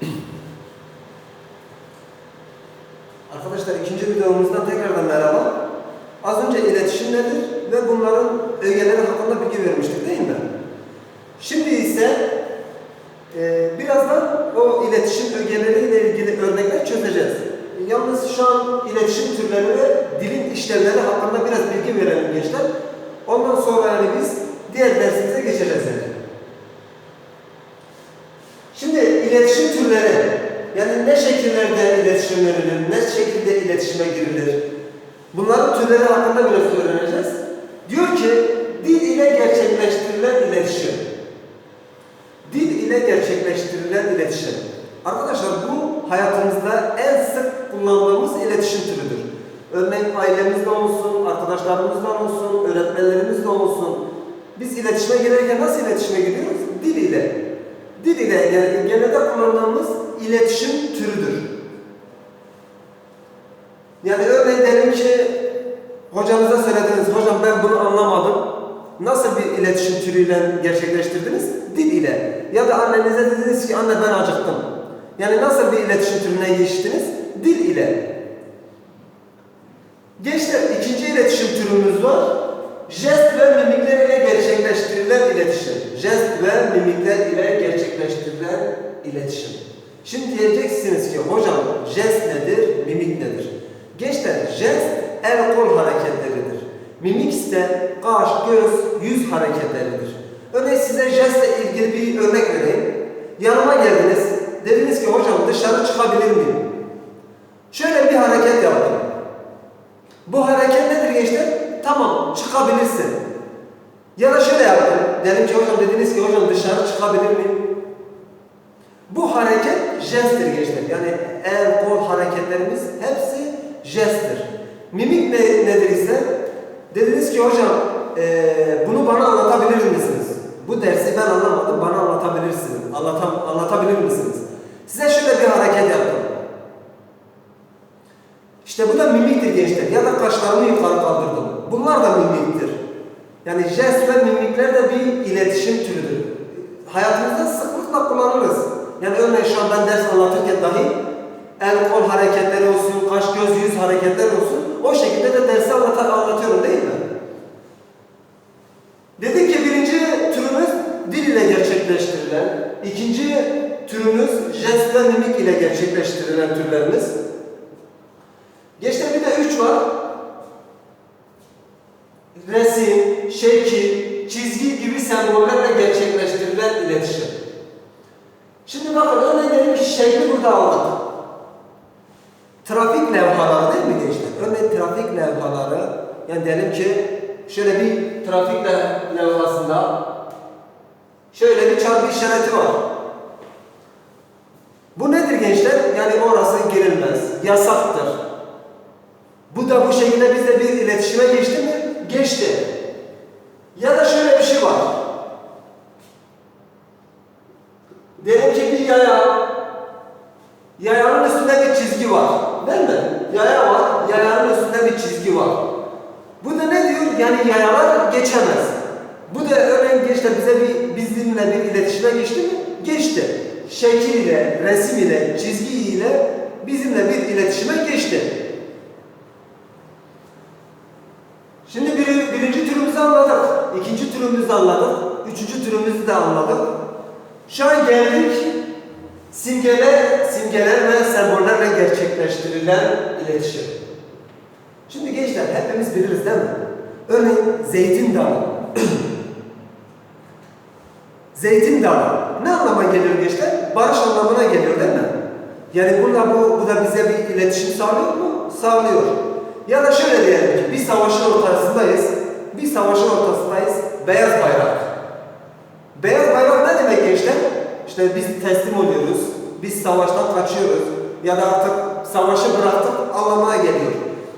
Arkadaşlar ikinci videomuzdan tekrardan merhaba. Az önce iletişim nedir ve bunların ögeleri hakkında bilgi vermiştik değil mi? Şimdi ise e, birazdan o iletişim ögeleriyle ilgili örnekler çözeceğiz. Yalnız şu an iletişim türleri ve dilin işlevleri hakkında biraz bilgi verelim gençler. Ondan sonra yani biz diğer dersimize geçeceğiz yani. Şimdi iletişim türleri, yani ne şekillerde iletişim verilir, ne şekilde iletişime girilir, bunların türleri hakkında biraz öğreneceğiz. Diyor ki, dil ile gerçekleştirilen iletişim. Dil ile gerçekleştirilen iletişim. Arkadaşlar bu hayatımızda en sık kullandığımız iletişim türüdür. Örneğin ailemizde olsun, arkadaşlarımızla olsun, öğretmenlerimizle olsun. Biz iletişime girerken nasıl iletişime giriyoruz? Dil ile. Dil ile genelde kullandığımız iletişim türüdür. Yani örneğin diyelim ki hocamıza söylediniz, hocam ben bunu anlamadım. Nasıl bir iletişim türüyle gerçekleştirdiniz? Dil ile. Ya da annenize dediniz ki anne ben acıktım. Yani nasıl bir iletişim türüne geçtiniz? Dil ile. Gençler ikinci iletişim türümüz var. Jest ve mimikler ile gerçekleştirilen iletişim. Jest ve mimikler ile gerçekleştirilen iletişim. Şimdi diyeceksiniz ki hocam jest nedir, mimik nedir? Gençler jest el kol hareketleridir. Mimik ise kaş, göz, yüz hareketleridir. Örneğin size jestle ilgili bir örnek vereyim. Yanıma geldiniz. Dediniz ki hocam dışarı çıkabilir miyim? Şöyle bir hareket yaptım. Bu hareket nedir gençler? Tamam çıkabilirsin. Ya da şöyle yaptım. Dedim ki hocam dediniz ki hocam dışarı çıkabilir miyim? Bu hareket jesttir gençler. Yani el, kol hareketlerimiz hepsi jesttir. Mimik ne, nedir ise? Dediniz ki hocam eee, bunu bana anlatabilir misiniz? Bu dersi ben anlamadım, bana anlatabilirsiniz. Anlatam, anlatabilir misiniz? Size şöyle bir hareket yaptım. İşte bu da mimiktir gençler. Ya da kaşlarımı yukarı kaldırdım. Bunlar da mimiktir. Yani jest ve mimikler de bir iletişim türüdür. Hayatımızda sıklıkla kullanırız. Yani örneğin şu an ben ders anlatırken dahi el kol hareketleri olsun, kaş göz yüz hareketler olsun. O şekilde de dersi anlatar, anlatıyorum değil mi? Dedik ki birinci türümüz dil ile gerçekleştirilen, ikinci türümüz jest ve mimik ile gerçekleştirilen türlerimiz. Gençler bir de üç var. Resim, şekil, çizgi gibi sembollerle gerçekleştirilen iletişim. Şimdi bakın örneğin diyelim ki şekli burada aldık. Trafik levhaları değil mi gençler? Örneğin trafik levhaları, yani diyelim ki şöyle bir trafik le- levhasında şöyle bir çarpı işareti var. Bu nedir gençler? Yani orası girilmez, yasaktır. Bu da bu şekilde bizde bir iletişime geçti mi? Geçti. Ya da şöyle bir şey var. Diyelim ki bir yaya, yayanın üstünde bir çizgi var. Değil mi? Yaya var, yayanın üstünde bir çizgi var. Bu da ne diyor? Yani yayalar geçemez. Bu da örneğin gençler bize bir, bizimle bir iletişime geçti mi? Geçti. Şekil ile, resim ile, çizgi ile bizimle bir iletişime geçti. Şimdi bir, birinci türümüzü anladık. İkinci türümüzü anladık. Üçüncü türümüzü de anladık. Şu an geldik simgeler, simgeler ve sembollerle gerçekleştirilen iletişim. Şimdi gençler hepimiz biliriz değil mi? Örneğin zeytin dalı. zeytin dalı. Ne anlama geliyor gençler? Barış anlamına geliyor değil mi? Yani bununla bu, bu da bize bir iletişim sağlıyor mu? Sağlıyor. Ya da şöyle diyelim ki bir savaşın ortasındayız. Bir savaşın ortasındayız. Beyaz bayrak. Beyaz bayrak ne demek gençler? İşte biz teslim oluyoruz. Biz savaştan kaçıyoruz. Ya da artık savaşı bıraktık anlamına geliyor.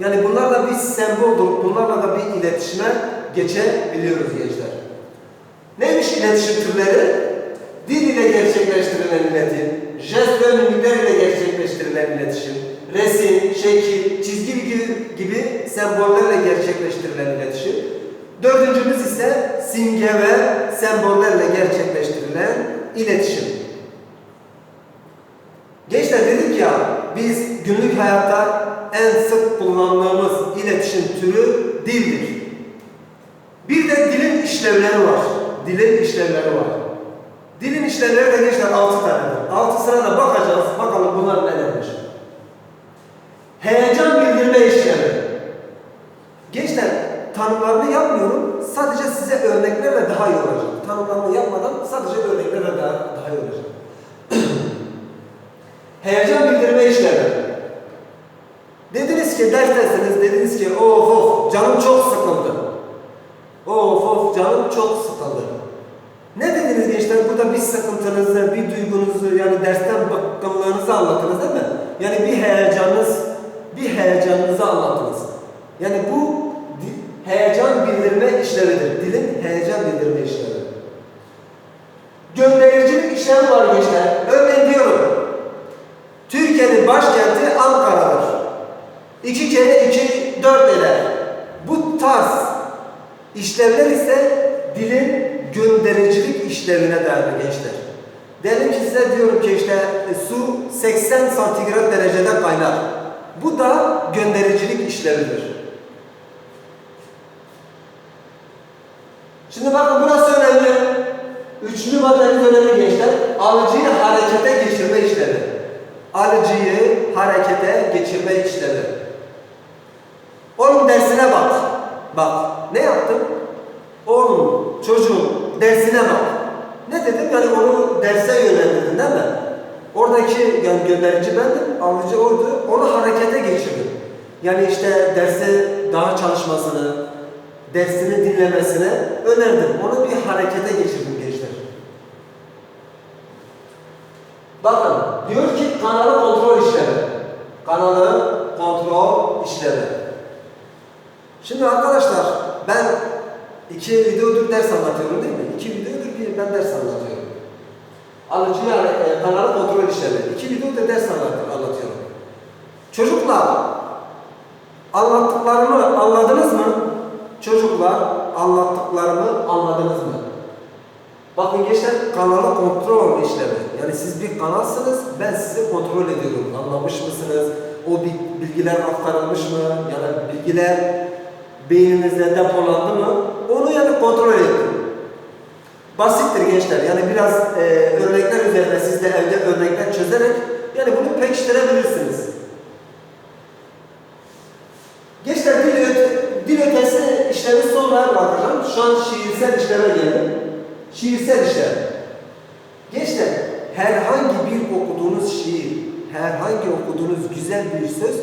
Yani bunlar da bir semboldür. Bunlarla da bir iletişime geçebiliyoruz gençler. Neymiş iletişim türleri? Dil ile gerçekleştirilen iletişim, jest ve mimikler ile gerçekleştirilen iletişim, resim, şekil, çizgi gibi sembollerle gerçekleştirilen iletişim. Dördüncümüz ise simge ve sembollerle gerçekleştirilen iletişim. biz günlük hayatta en sık kullandığımız iletişim türü dildir. Bir de dilin işlevleri var. Dilin işlevleri var. Dilin işlevleri de gençler altı tanedir. Altısına da bakacağız. Bakalım bunlar nelermiş. Heyecan bildirme işlemi. Tanımlarını yapmıyorum. Sadece size örneklerle daha iyi olacak. Tanımlarını yapmadan sadece örneklerle daha, daha iyi olacak. Heyecan bildirme işlemi. Dediniz ki derstesiniz, dediniz ki of of canım çok sıkıldı. Of of canım çok sıkıldı. Ne dediniz gençler? Burada bir sıkıntınızı, bir duygunuzu yani dersten bıkkınlığınızı anlattınız değil mi? Yani bir heyecanınız, bir heyecanınızı anlattınız. Yani bu heyecan bildirme işlevidir. Dilin heyecan bildirme işlevi. Göndericilik işlemi var gençler. Örneğin diyorum. Türkiye'nin başkenti Ankara'dır. İki kere iki dört eder. Bu tarz işlevler ise dilin göndericilik işlevine dayanır gençler. Diyelim ki size diyorum ki işte e, su 80 santigrat derecede kaynar. Bu da göndericilik işlevidir. Şimdi bakın burası önemli. Üçlü maddemiz önemli gençler. Alıcıyı harekete geçirme işlevi. Alıcıyı harekete geçirme işlevi. Oğlum dersine bak. Bak ne yaptım? Oğlum çocuğum dersine bak. Ne dedim? Yani onu derse yönlendirdin değil mi? Oradaki yani gönderici bendim, alıcı oydu. Onu harekete geçirdim. Yani işte derse daha çalışmasını, dersini dinlemesini önerdim. Onu bir harekete geçirdim gençler. Bakın diyor ki kanalı kontrol işlevi. Kanalı kontrol işlevi. Şimdi arkadaşlar ben iki videodur ders anlatıyorum değil mi? İki videodur bir ben ders anlatıyorum. Alıcı yani e, kanalı kontrol işlevi. İki videodur ders anlat- anlatıyorum. Çocuklar anlattıklarımı anladınız mı? Çocuklar anlattıklarımı anladınız mı? Bakın gençler kanalı kontrol işlemi. Yani siz bir kanalsınız, ben sizi kontrol ediyorum. Anlamış mısınız? O bi- bilgiler aktarılmış mı? Yani bilgiler beyninizde depolandı mı? Onu yani kontrol edin. Basittir gençler. Yani biraz e, örnekler üzerine siz de evde örnekler çözerek yani bunu pekiştirebilirsiniz. Gençler dil, öte, dil ötesi işlemi sonra bakacağım. Şu an şiirsel işleme geldim. Şiirsel işlem. Gençler herhangi bir okuduğunuz şiir, herhangi okuduğunuz güzel bir söz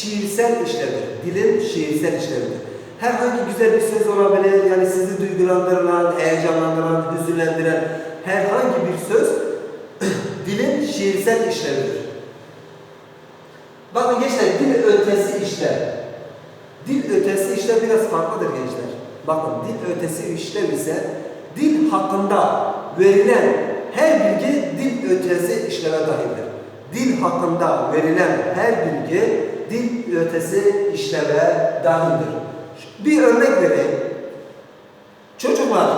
şiirsel işlemdir. Dilin şiirsel işlemidir. Herhangi güzel bir söz olabilir, yani sizi duygulandıran, heyecanlandıran, hüzünlendiren herhangi bir söz dilin şiirsel işlemidir. Bakın gençler dil ötesi işlem. Dil ötesi işlem biraz farklıdır gençler. Bakın dil ötesi işlem ise dil hakkında verilen her bilgi dil ötesi işleme dahildir. Dil hakkında verilen her bilgi dil ötesi işleme dahildir. Bir örnek vereyim. Çocuklar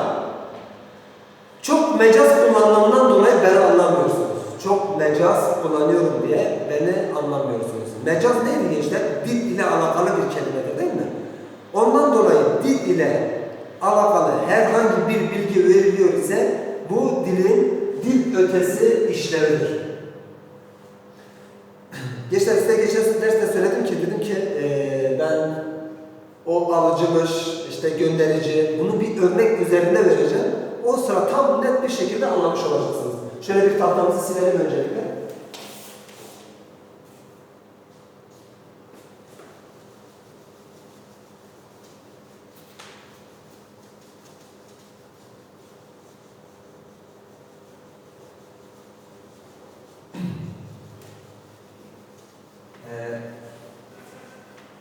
çok mecaz kullandığımdan dolayı beni anlamıyorsunuz. Çok mecaz kullanıyorum diye beni anlamıyorsunuz. Mecaz neydi gençler? Dil ile alakalı bir kelimedir değil mi? Ondan dolayı dil ile alakalı herhangi bir bilgi veriliyor ise bu dilin dil ötesi işlevidir. Gençler size geçen derste söyledim ki dedim ki eee, ben o alıcımış, işte gönderici bunu bir örnek üzerinde vereceğim. O sıra tam net bir şekilde anlamış olacaksınız. Şöyle bir tahtamızı silelim öncelikle.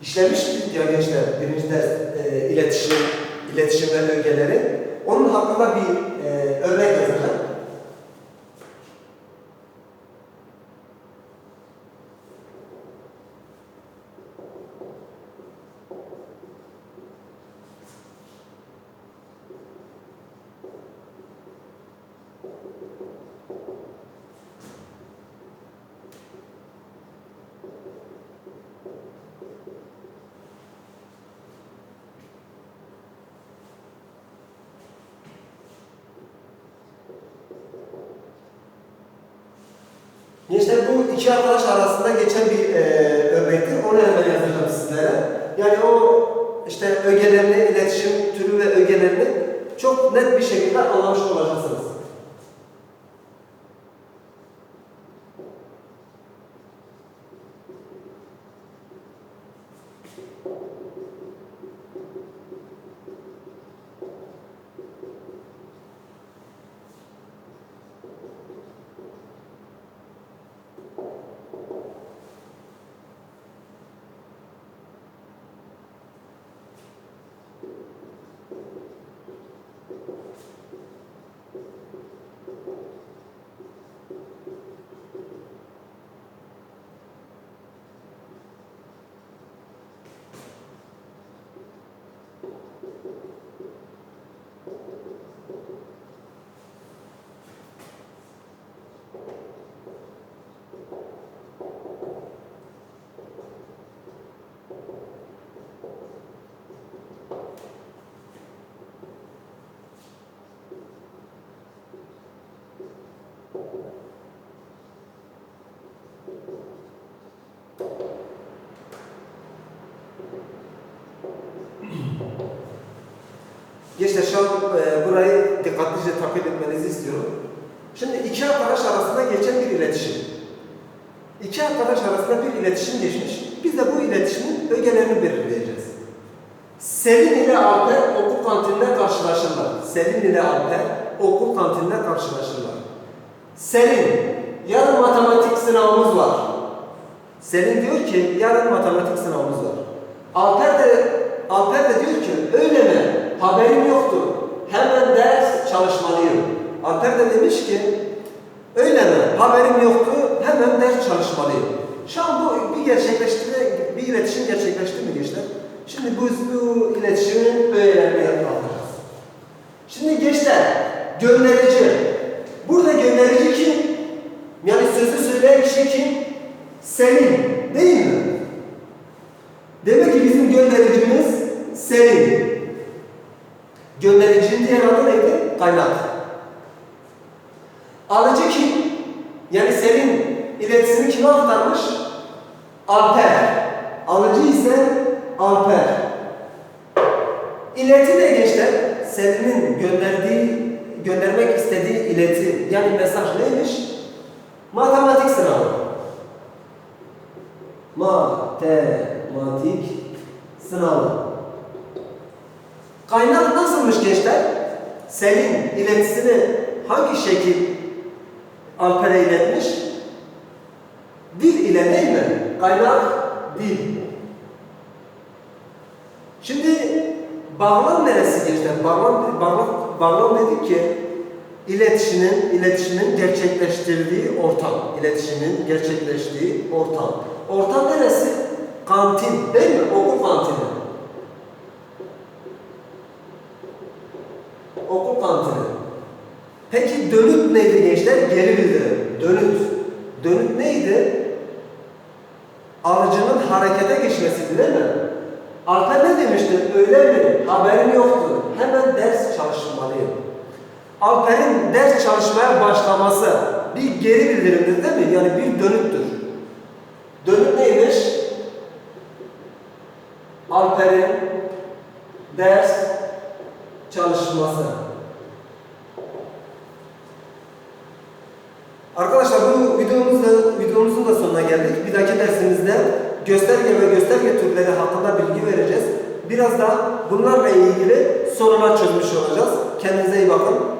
İşlemiştik ya gençler birinci ders e, iletişim, iletişim ve ögeleri. Onun hakkında bir e, örnek yazacağım. Gençler bu iki arkadaş arasında geçen bir e, örnektir. Onu hemen yazacağım sizlere. Yani o işte ögelerini, iletişim türü ve ögelerini çok net bir şekilde anlamış olacaksınız. Gençler şu an e, burayı dikkatlice takip etmenizi istiyorum. Şimdi iki arkadaş arasında geçen bir iletişim. İki arkadaş arasında bir iletişim geçmiş. Biz de bu iletişimin ögelerini belirleyeceğiz. Selin ile Alper okul kantininde karşılaşırlar. Selin ile Alper okul kantininde karşılaşırlar. Selin, yarın matematik sınavımız var. Selin diyor ki yarın matematik sınavımız var. Alper de Alper de diyor ki öyle mi? Haberim yoktu. Hemen ders çalışmalıyım. Alper de demiş ki öyle mi? Haberim yoktu. Hemen ders çalışmalıyım. Şu an bu bir gerçekleşti bir iletişim gerçekleşti mi gençler? Şimdi bu, bu iletişimin öğelerine yapacağız. Şimdi gençler gönderici. Burada gönderici kim? Yani sözü söyleyen kişi kim? Selin. Değil mi? Demek ki bizim göndericimiz Selin. Göndericinin diğer adı neydi? Kaynak. Alıcı kim? Yani Selin iletisini kime aktarmış? Alper. Alıcı ise Alper. İleti ne gençler? Selin'in gönderdiği, göndermek istediği ileti yani mesaj neymiş? Matematik sınavı. Matematik sınavı. Kaynak nasılmış gençler? Selin iletisini hangi şekil Alper'e iletmiş? Dil ile değil mi? Kaynak dil. Şimdi bağlam neresi gençler? Bağlam, bağlam, bağlam dedik ki iletişimin, iletişimin gerçekleştirdiği ortam. İletişimin gerçekleştiği ortam. Ortam neresi? Kantin değil mi? Okul kantini. Okul kantini. Peki dönüt neydi gençler? Geri bildirim. Dönüt. Dönüt neydi? Alıcının harekete geçmesiydi değil mi? Alper ne demişti? Öyle mi? Haberim yoktu. Hemen ders çalışmalıyım. Alper'in ders çalışmaya başlaması bir geri bildirimdir değil mi? Yani bir dönüttür. Dönüt neymiş? Alper'in ders çalışması. Arkadaşlar bu videomuzda, videomuzun da sonuna geldik. Bir dahaki dersimizde gösterge ve gösterge türleri hakkında bilgi vereceğiz. Biraz da bunlarla ilgili sorular çözmüş olacağız. Kendinize iyi bakın.